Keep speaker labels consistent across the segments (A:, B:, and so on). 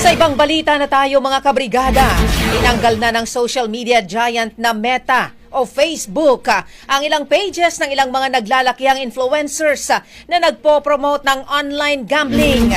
A: Sa ibang balita na tayo mga kabrigada, tinanggal na ng social media giant na Meta o Facebook ah, ang ilang pages ng ilang mga naglalakihang influencers ah, na nagpo-promote ng online gambling.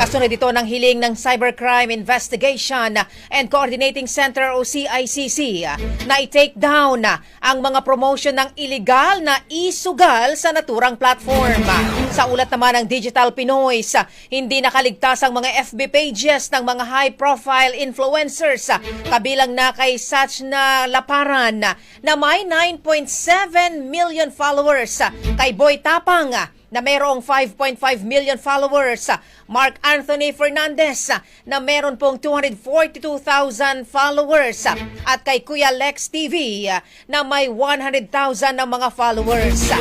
A: Kasunod ito ng hiling ng Cybercrime Investigation and Coordinating Center o CICC ah, na i-take down ang mga promotion ng illegal na isugal sa naturang platform. Sa ulat naman ng Digital Pinoy, sa hindi nakaligtas ang mga FB pages ng mga high-profile influencers kabilang na kay Sach na Laparan na may 9.7 million followers, kay Boy Tapang na mayroong 5.5 million followers, Mark Anthony Fernandez na meron pong 242,000 followers at kay Kuya Lex TV na may 100,000 na mga followers.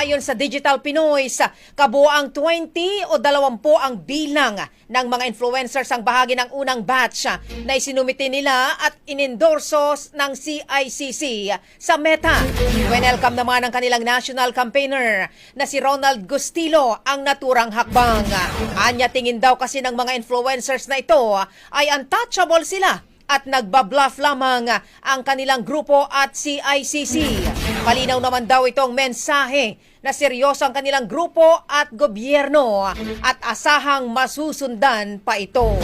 A: Ayon sa Digital Pinoy, kabuang 20 o 20 ang bilang ng mga influencers ang bahagi ng unang batch na isinumiti nila at inendorso ng CICC sa Meta. Welcome naman ang kanilang national campaigner na si Ronald Gustilo ang naturang hakbang. Anya tingin daw kasi ng mga influencers na ito ay untouchable sila at nagbabluff lamang ang kanilang grupo at CICC. Palinaw naman daw itong mensahe na seryoso ang kanilang grupo at gobyerno at asahang masusundan pa ito.